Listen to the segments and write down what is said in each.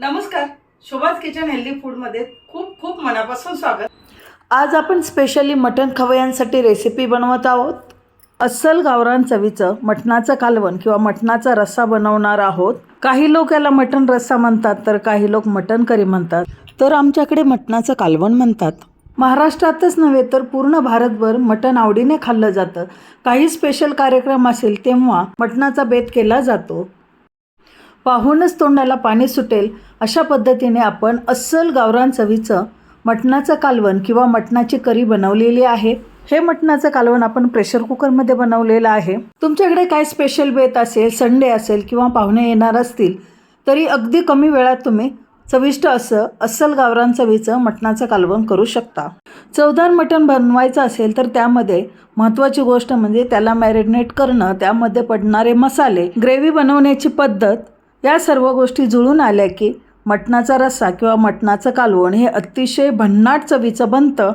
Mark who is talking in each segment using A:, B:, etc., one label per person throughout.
A: नमस्कार. शोभाज kitchen healthy फूडमध्ये खूप खूप मनापासून स्वागत. आज आपण स्पेशली मटण खवयांसाठी रेसिपी बनवत आहोत. अस्सल गावरान चवीचं मटणाचं कालवण किंवा मटणाचा रस्सा बनवणार आहोत. काही लोक याला मटण रस्सा म्हणतात तर काही लोक मटण करी म्हणतात. तर आमच्याकडे मटणाचं कालवण म्हणतात. महाराष्ट्रातच नव्हे तर पूर्ण भारतभर मटण आवडीने खाल्लं जातं. काही स्पेशल कार्यक्रम असेल तेव्हा मटणाचा बेत केला जातो. पाहूनच तोंडाला पाणी सुटेल अशा पद्धतीने आपण अस्सल गावरान चवीचं मटणाचं कालवण किंवा मटणाची करी बनवलेली आहे. हे मटणाचं कालवण आपण प्रेशर कुकरमध्ये बनवलेलं आहे. तुमच्याकडे काय स्पेशल बेत असेल संडे असेल किंवा पाहुणे येणार असतील तरी अगदी कमी वेळात तुम्ही चविष्ट असं अस्सल गावरान चवीचं मटणाचं कालवण करू शकता. चवदार मटण बनवायचं असेल तर त्यामध्ये महत्त्वाची गोष्ट म्हणजे त्याला मॅरिनेट करणं त्यामध्ये पडणारे मसाले ग्रेव्ही बनवण्याची पद्धत या सर्व गोष्टी जुळून आल्या की मटणाचा रस्सा किंवा मटणाचं कालवण हे अतिशय भन्नाट चवीचं बनतं.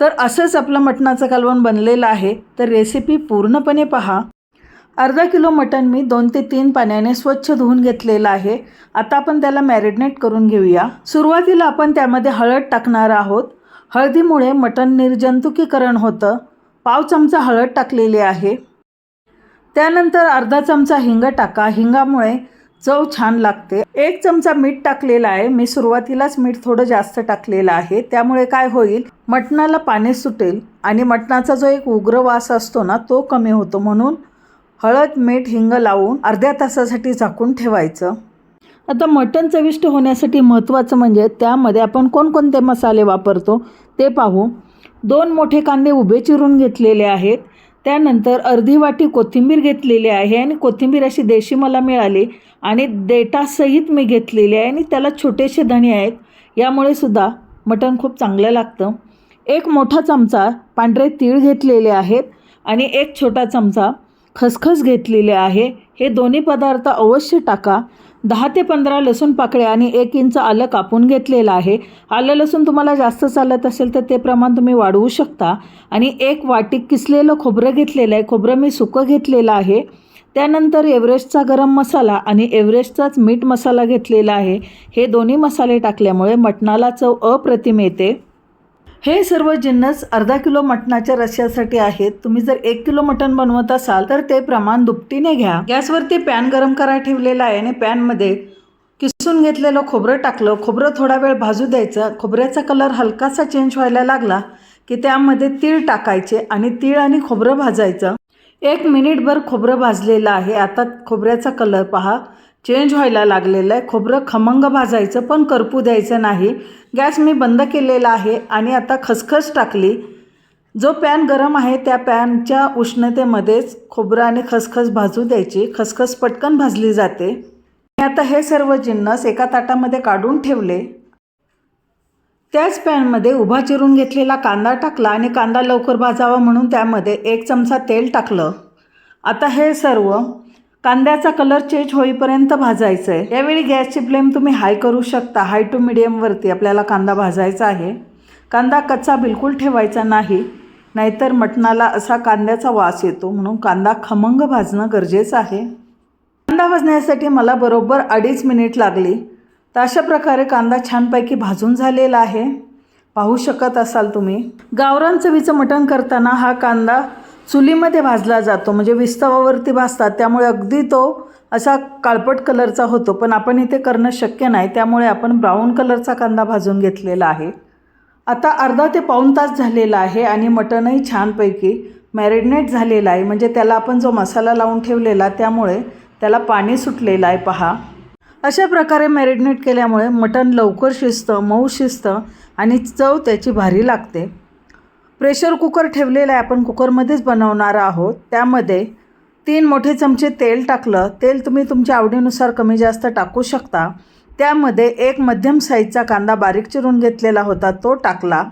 A: तर असंच आपलं मटणाचं कालवण बनलेलं आहे तर रेसिपी पूर्णपणे पहा. अर्धा किलो मटण मी दोन ते तीन पाण्याने स्वच्छ धुवून घेतलेलं आहे. आता आपण त्याला मॅरिनेट करून घेऊया. सुरुवातीला आपण त्यामध्ये हळद टाकणार आहोत. हळदीमुळे मटण निर्जंतुकीकरण होतं. पाव चमचा हळद टाकलेली आहे. त्यानंतर अर्धा चमचा हिंग टाका. हिंगामुळे चव छान लागते. एक चमचा मीठ टाकलेला आहे. मी सुरुवातीलाच मीठ थोडं जास्त टाकलेलं आहे. त्यामुळे काय होईल? मटणाला पाणी सुटेल आणि मटणाचा जो एक उग्र वास असतो ना तो कमी होतो. म्हणून हळद मीठ हिंग लावून अर्ध्या तासासाठी झाकून ठेवायचं. आता मटण चविष्ट होण्यासाठी महत्त्वाचं म्हणजे त्यामध्ये आपण कोणकोणते मसाले वापरतो ते पाहू. दोन मोठे कांदे उभे चिरून घेतलेले आहेत. त्यानंतर अर्धी वाटी कोथिंबीर घेतलेली आहे आणि कोथिंबीर अशी देशी मला मिळाली आणि देटासहित मी घेतलेली आहे आणि त्याला छोटेसे धणे आहेत. यामुळे सुद्धा मटण खूप चांगलं लागतं. एक मोठा चमचा पांढरे तीळ घेतलेले आहेत आणि एक छोटा चमचा खसखस घेतलेले आहे. हे दोन्ही पदार्थ अवश्य टाका. दहा ते पंधरा लसूण पाकळ्या आणि एक इंच आलं कापून घेतलेलं आहे. आलं लसूण तुम्हाला जास्त चालत असेल तर ते प्रमाण तुम्ही वाढवू शकता. आणि एक वाटी किसलेलं खोबरं घेतलेलं आहे. खोबरं मी सुकं घेतलेलं आहे. त्यानंतर एव्हरेस्टचा गरम मसाला आणि एव्हरेस्टचाच मीठ मसाला घेतलेला आहे. हे दोन्ही मसाले टाकल्यामुळे मटणाला चव अप्रतिम येते. हे सर्व जिन्नस अर्धा किलो मटणाच्या रश्श्यासाठी आहेत. तुम्ही जर एक किलो मटण बनवत असाल तर ते प्रमाण दुपटीने घ्या. गॅसवरती पॅन गरम करायला ठेवलेला आहे आणि पॅनमध्ये किसून घेतलेलं खोबरं टाकलं. खोबरं थोडा वेळ भाजू द्यायचं. खोबऱ्याचा कलर हलकासा चेंज व्हायला लागला की त्यामध्ये तीळ टाकायचे आणि तीळ आणि खोबरं भाजायचं. एक मिनिटभर खोबरं भाजलेलं आहे. आता खोबऱ्याचा कलर पहा. चेंज व्हायला लागलेलं आहे. खोबरं खमंग भाजायचं पण करपू द्यायचं नाही. गॅस मी बंद केलेला आहे आणि आता खसखस टाकली. जो पॅन गरम आहे त्या पॅनच्या उष्णतेमध्येच खोबरं आणि खसखस भाजू द्यायची. खसखस पटकन भाजली जाते. मी आता हे सर्व जिन्नस एका ताटामध्ये काढून ठेवले. त्याच पॅनमध्ये उभा चिरून घेतलेला कांदा टाकला आणि कांदा लवकर भाजावा म्हणून त्यामध्ये एक चमचा तेल टाकलं. आता हे सर्व कांद्याचा कलर चेंज होईपर्यंत भाजायचं आहे यावेळी गॅसची फ्लेम तुम्ही हाय करू शकता. हाय टू मिडियमवरती आपल्याला कांदा भाजायचा आहे. कांदा कच्चा बिलकुल ठेवायचा नाही. नाहीतर मटणाला असा कांद्याचा वास येतो. म्हणून कांदा खमंग भाजणं गरजेचं आहे. कांदा भाजण्यासाठी मला बरोबर अडीच मिनिट लागली. तर अशा प्रकारे कांदा छानपैकी भाजून झालेला आहे. पाहू शकत असाल तुम्ही. गावरान चवीचं मटण करताना हा कांदा चुलीमध्ये भाजला जातो. म्हणजे विस्तवावरती भाजतात. त्यामुळे अगदी तो असा काळपट कलरचा होतो. पण आपण इथे करणं शक्य नाही. त्यामुळे आपण ब्राऊन कलरचा कांदा भाजून घेतलेला आहे. आता अर्धा ते पाऊण तास झालेला आहे आणि मटणही छानपैकी मॅरिनेट झालेलं आहे. म्हणजे त्याला आपण जो मसाला लावून ठेवलेला त्यामुळे त्याला पाणी सुटलेलं आहे. पहा. अशा प्रकारे मॅरिनेट केल्यामुळे मटण लवकर शिजतं मऊ शिजतं आणि चव त्याची भारी लागते. प्रेशर कुकर ठेवलेला आहे. आपण कुकरमध्येच बनवणार आहोत. त्यामध्ये तीन मोठे चमचे तेल टाकलं. तेल तुम्ही तुमच्या आवडीनुसार कमी जास्त टाकू शकता. त्यामध्ये एक मध्यम साईजचा कांदा बारीक चिरून घेतलेला होता. तो टाकला.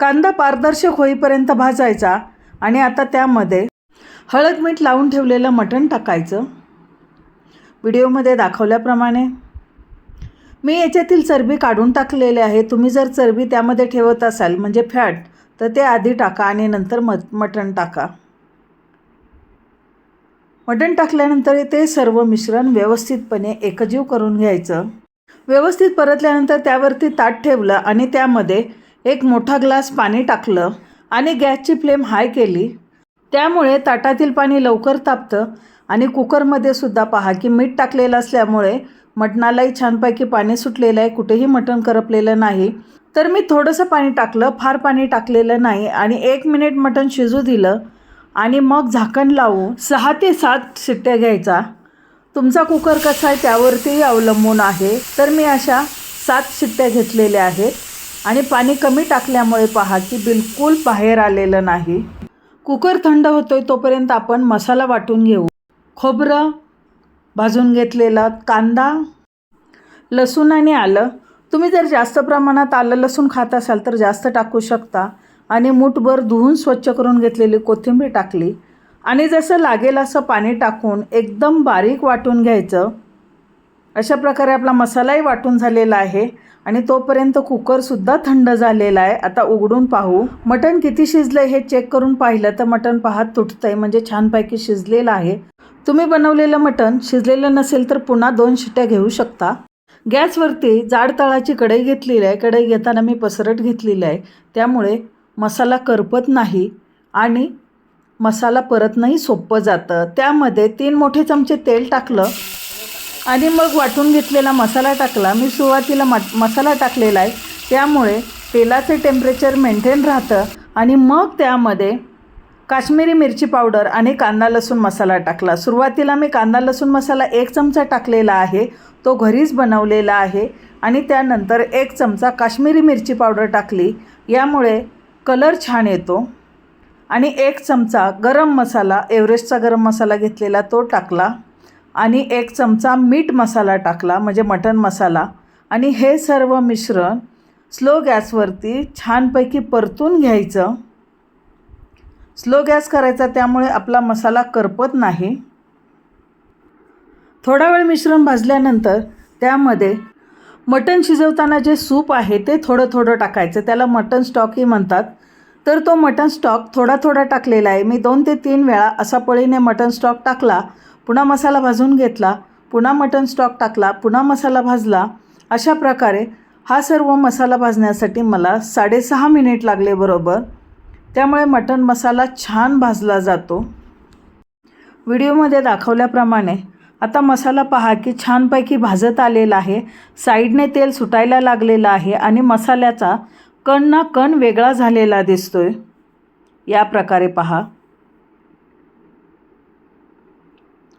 A: कांदा पारदर्शक होईपर्यंत भाजायचा आणि आता त्यामध्ये हळद मीठ लावून ठेवलेलं मटण टाकायचं. व्हिडिओमध्ये दाखवल्याप्रमाणे. मी याच्यातील चरबी काढून टाकलेले आहे. तुम्ही जर चरबी त्यामध्ये ठेवत असाल म्हणजे फॅट तर ते आधी टाका आणि नंतर म मटण टाका. मटण टाकल्यानंतर ते सर्व मिश्रण व्यवस्थितपणे एकजीव करून घ्यायचं. व्यवस्थित परतल्यानंतर त्यावरती ताट ठेवलं आणि त्यामध्ये एक मोठा ग्लास पाणी टाकलं आणि गॅसची फ्लेम हाय केली. त्यामुळे ताटातील पाणी लवकर तापतं आणि कुकरमध्ये सुद्धा पहा की मीठ टाकलेलं असल्यामुळे मटणालाही छानपैकी पाणी सुटलेलं आहे. कुठेही मटण करपलेलं नाही. तर मी थोडंसं पाणी टाकलं फार पाणी टाकलेलं नाही आणि एक मिनिट मटण शिजू दिलं आणि मग झाकण लावून सहा ते सात शिट्ट्या घ्यायचा. तुमचा कुकर कसा आहे त्यावरतीही अवलंबून आहे. तर मी अशा सात शिट्ट्या घेतलेल्या आहेत आणि पाणी कमी टाकल्यामुळे पहा की बिलकुल बाहेर आलेलं नाही. कुकर थंड होतोय तोपर्यंत आपण मसाला वाटून घेऊ. खोबरं भाजून घेतलेलं कांदा लसूण आणि आलं. तुम्ही जर जास्त प्रमाणात आलं लसूण खात असाल तर जास्त टाकू शकता. आणि मूठभर धुवून स्वच्छ करून घेतलेली कोथिंबीर टाकली. आणि जसं लागेल असं पाणी टाकून एकदम बारीक वाटून घ्यायचं. अशा प्रकारे आपला मसालाही वाटून झालेला आहे. आणि तोपर्यंत कुकरसुद्धा थंड झालेला आहे. आता उघडून पाहू. मटण किती शिजलं हे चेक करून पाहिलं तर मटण पाहात आहे म्हणजे छानपैकी शिजलेलं आहे. तुम्ही बनवलेलं मटण शिजलेलं नसेल तर पुन्हा दोन शिट्या घेऊ शकता. गॅसवरती जाड तळाची कढई घेतलेली आहे. कढई घेताना मी पसरट घेतलेली आहे. त्यामुळे मसाला करपत नाही आणि मसाला परतनंही सोपं जातं. त्यामध्ये तीन मोठे चमचे तेल टाकलं आणि मग वाटून घेतलेला मसाला टाकला. मी सुरुवातीला मसाला टाकलेला आहे. त्यामुळे तेलाचे टेम्परेचर मेंटेन राहतं आणि मग त्यामध्ये काश्मीरी मिरची पावडर आणि कांदा लसूण मसाला टाकला. सुरुवातीला मी कांदा लसूण मसाला एक चमचा टाकलेला आहे तो घरीच बनवलेला आहे आणि त्यानंतर एक चमचा काश्मीरी मिरची पावडर टाकली. यामुळे कलर छान येतो आणि एक चमचा गरम मसाला एव्हरेस्टचा गरम मसाला घेतलेला तो टाकला आणि एक चमचा मीठ मसाला टाकला म्हणजे मटन मसाला. आणि हे सर्व मिश्रण स्लो गॅसवरती छानपैकी परतून घ्यायचं. स्लो गॅस करायचा त्यामुळे आपला मसाला करपत नाही. थोडा वेळ मिश्रण भाजल्यानंतर त्यामध्ये मटण शिजवताना जे सूप आहे ते थोडं थोडं टाकायचं. त्याला मटण स्टॉकही म्हणतात. तर तो मटण स्टॉक थोडा थोडा टाकलेला आहे. मी दोन ते तीन वेळा असा पळीने मटण स्टॉक टाकला पुन्हा मसाला भाजून घेतला पुन्हा मटण स्टॉक टाकला पुन्हा मसाला भाजला. अशा प्रकारे हा सर्व मसाला भाजण्यासाठी मला साडेसहा मिनिट लागले बरोबर. त्यामुळे मटण मसाला छान भाजला जातो. व्हिडिओमध्ये दाखवल्याप्रमाणे आता मसाला पहा की छानपैकी भाजत आलेला आहे. साईडने तेल सुटायला लागलेलं आहे आणि मसाल्याचा कण ना कण वेगळा झालेला दिसतोय. या प्रकारे पहा.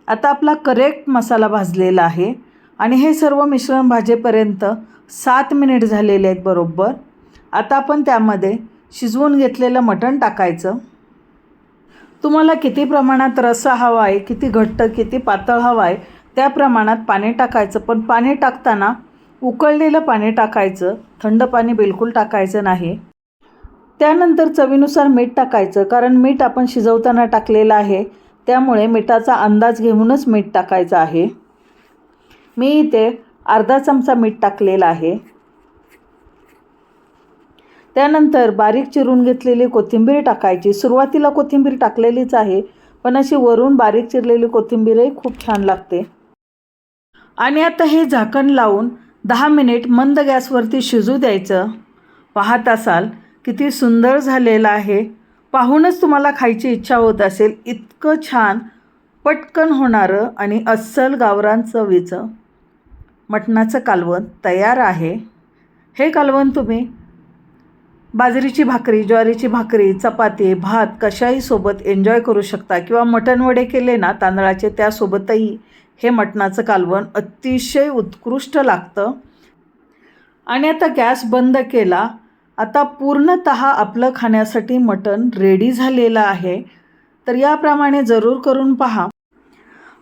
A: आता आपला करेक्ट मसाला भाजलेला आहे आणि हे सर्व मिश्रण भाजेपर्यंत सात मिनिट झालेले आहेत बरोबर. आता आपण त्यामध्ये शिजवून घेतलेलं मटण टाकायचं. तुम्हाला किती प्रमाणात रस्सा हवा आहे किती घट्ट किती पातळ हवा आहे त्या प्रमाणात पाणी टाकायचं. पण पाणी टाकताना उकळलेलं पाणी टाकायचं. थंड पाणी बिलकुल टाकायचं नाही. त्यानंतर चवीनुसार मीठ टाकायचं. कारण मीठ आपण शिजवताना टाकलेलं आहे. त्यामुळे मिठाचा अंदाज घेऊनच मीठ टाकायचं आहे. मी इथे अर्धा चमचा मीठ टाकलेला आहे. त्यानंतर बारीक चिरून घेतलेली कोथिंबीर टाकायची. सुरुवातीला कोथिंबीर टाकलेलीच आहे पण अशी वरून बारीक चिरलेली कोथिंबीरही खूप छान लागते. आणि आता हे झाकण लावून दहा मिनिट मंद गॅसवरती शिजू द्यायचं. पाहत असाल किती सुंदर झालेलं आहे. पाहूनच तुम्हाला खायची इच्छा होत असेल. इतकं छान पटकन होणारं आणि अस्सल गावरान चवीचं. मटणाचं कालवण तयार आहे. हे कालवण तुम्ही बाजरीची भाकरी ज्वारीची भाकरी चपाती भात कशाही सोबत एन्जॉय करू शकता किंवा मटण वडे केले ना तांदळाचे त्यासोबतही हे मटणाचं कालवण अतिशय उत्कृष्ट लागतं. आणि आता गॅस बंद केला. आता पूर्णत आपलं खाण्यासाठी मटण रेडी झालेलं आहे. तर याप्रमाणे जरूर करून पहा.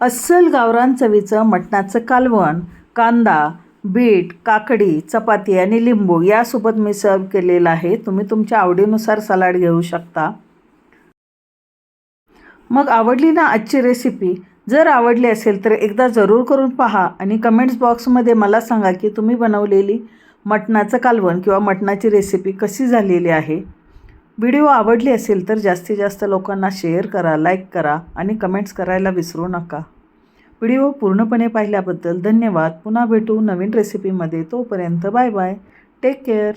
A: अस्सल गावरान चवीचं मटणाचं कालवण कांदा बीट काकडी चपाती आणि लिंबू यासोबत मी सर्व केलेलं आहे. तुम्ही तुमच्या आवडीनुसार सलाड घेऊ शकता. मग आवडली ना आजची रेसिपी जर आवडली असेल तर एकदा जरूर करून पहा आणि कमेंट्स बॉक्समध्ये मला सांगा की तुम्ही बनवलेली मटणाचं कालवण किंवा मटणाची रेसिपी कशी झालेली आहे. व्हिडिओ आवडली असेल तर जास्तीत जास्त लोकांना शेअर करा लाईक करा आणि कमेंट्स करायला विसरू नका. व्हिडिओ पूर्णपणे पाहिल्याबद्दल धन्यवाद. पुन्हा भेटू नवीन रेसिपीमध्ये तोपर्यंत बाय बाय. Take care